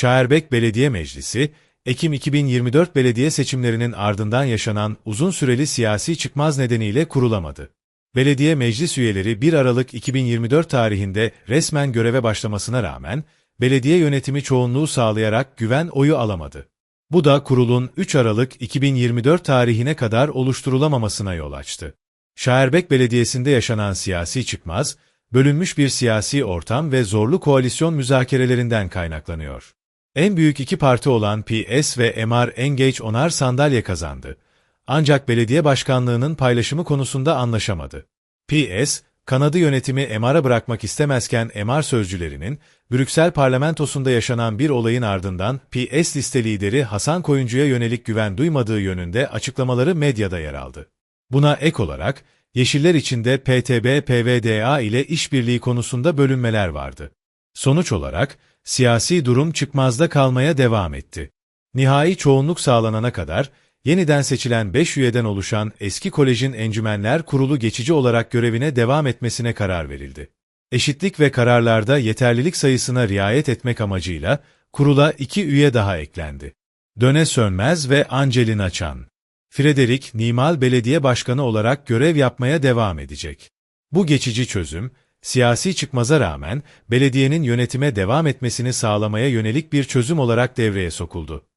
Şahirbek Belediye Meclisi, Ekim 2024 belediye seçimlerinin ardından yaşanan uzun süreli siyasi çıkmaz nedeniyle kurulamadı. Belediye meclis üyeleri 1 Aralık 2024 tarihinde resmen göreve başlamasına rağmen, belediye yönetimi çoğunluğu sağlayarak güven oyu alamadı. Bu da kurulun 3 Aralık 2024 tarihine kadar oluşturulamamasına yol açtı. Şahirbek Belediyesi'nde yaşanan siyasi çıkmaz, bölünmüş bir siyasi ortam ve zorlu koalisyon müzakerelerinden kaynaklanıyor. En büyük iki parti olan PS ve MR Engage onar sandalye kazandı. Ancak belediye başkanlığının paylaşımı konusunda anlaşamadı. PS, kanadı yönetimi MR'a bırakmak istemezken MR sözcülerinin, Brüksel parlamentosunda yaşanan bir olayın ardından PS liste lideri Hasan Koyuncu'ya yönelik güven duymadığı yönünde açıklamaları medyada yer aldı. Buna ek olarak, Yeşiller içinde PTB-PVDA ile işbirliği konusunda bölünmeler vardı. Sonuç olarak, siyasi durum çıkmazda kalmaya devam etti. Nihai çoğunluk sağlanana kadar, yeniden seçilen 5 üyeden oluşan eski kolejin encümenler kurulu geçici olarak görevine devam etmesine karar verildi. Eşitlik ve kararlarda yeterlilik sayısına riayet etmek amacıyla kurula iki üye daha eklendi. Döne Sönmez ve Angelina Çan. Frederick Nimal Belediye Başkanı olarak görev yapmaya devam edecek. Bu geçici çözüm, siyasi çıkmaza rağmen belediyenin yönetime devam etmesini sağlamaya yönelik bir çözüm olarak devreye sokuldu.